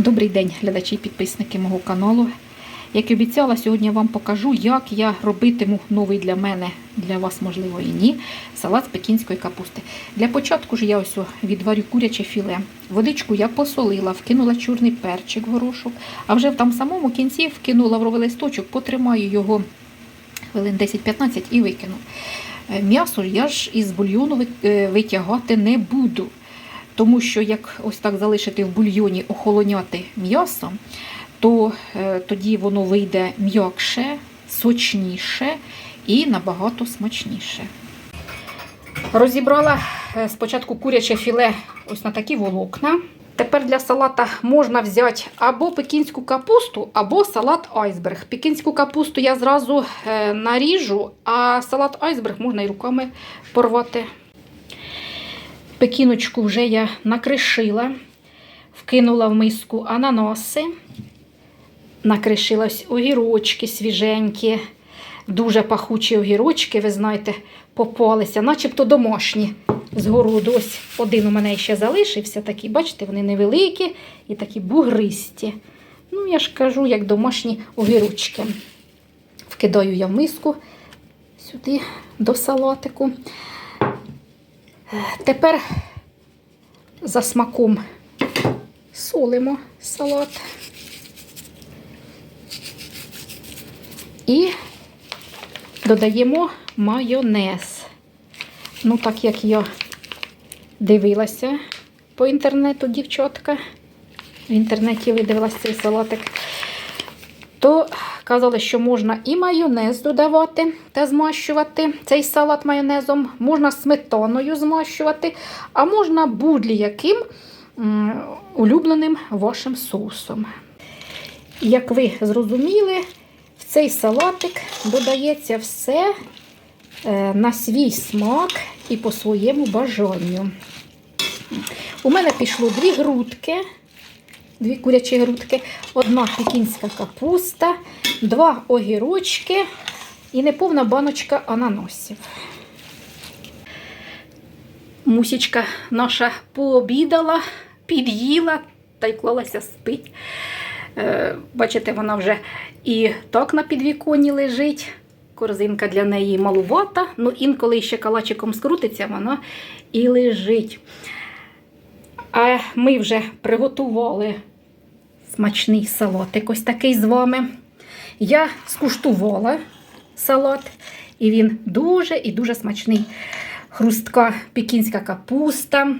Добрий день, глядачі і підписники мого каналу. Як і обіцяла, сьогодні я вам покажу, як я робитиму новий для мене, для вас, можливо, і ні, салат з пекінської капусти. Для початку ж я ось відварю куряче філе. Водичку я посолила, вкинула чорний перчик горошок, а вже в там самому кінці вкинула лавровий листочок, потримаю його хвилин 10-15 і викину. Е, М'ясо я ж із бульйону е, витягати не буду. Тому що як ось так залишити в бульйоні охолоняти м'ясо, то е, тоді воно вийде м'якше, сочніше і набагато смачніше. Розібрала е, спочатку куряче філе ось на такі волокна. Тепер для салата можна взяти або пекінську капусту, або салат айсберг. Пекінську капусту я зразу е, наріжу, а салат айсберг можна і руками порвати. Пекіночку вже я накришила, вкинула в миску ананаси, накришилась огірочки свіженькі, дуже пахучі огірочки, ви знаєте, попалися, начебто домашні з. Ось один у мене ще залишився такий, бачите, вони невеликі і такі бугристі. Ну, я ж кажу, як домашні огірочки. Вкидаю я в миску сюди до салатику. Тепер за смаком солимо салат. І додаємо майонез. Ну, так як я дивилася по інтернету, дівчатка, в інтернеті видивилася цей салатик, то казали, що можна і майонез додавати та змащувати цей салат майонезом, можна сметаною змащувати, а можна будь-яким улюбленим вашим соусом. Як ви зрозуміли, в цей салатик додається все е, на свій смак і по своєму бажанню. У мене пішло дві грудки, дві курячі грудки, одна пекінська капуста, два огірочки і неповна баночка ананасів. Мусічка наша пообідала, під'їла та й клалася спить. Е, Бачите, вона вже і так на підвіконні лежить. Корзинка для неї малувата, ну інколи ще калачиком скрутиться, вона і лежить. А ми вже приготували смачний салатик ось такий з вами. Я скуштувала салат, і він дуже і дуже смачний. Хрустка пекінська капуста,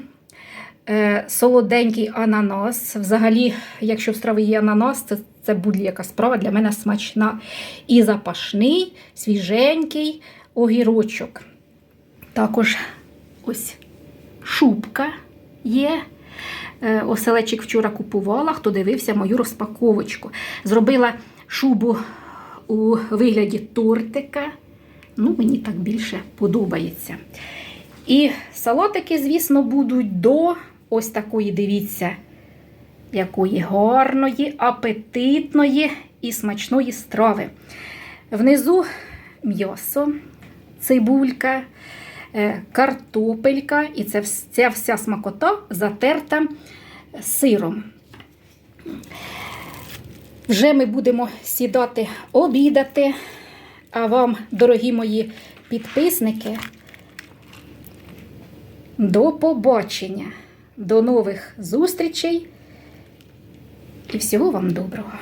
е, солоденький ананас. Взагалі, якщо в страві є ананас, це, це будь-яка справа для мене смачна. І запашний, свіженький огірочок. Також ось шубка є. Е, Оселечик вчора купувала, хто дивився мою розпаковочку. Зробила шубу у вигляді тортика. Ну, мені так більше подобається. І салатики, звісно, будуть до ось такої, дивіться, якої гарної, апетитної і смачної страви. Внизу м'ясо, цибулька, картопелька, і це ця вся смакота затерта сиром. Вже ми будемо сідати обідати. А вам, дорогі мої підписники, до побачення, до нових зустрічей і всього вам доброго!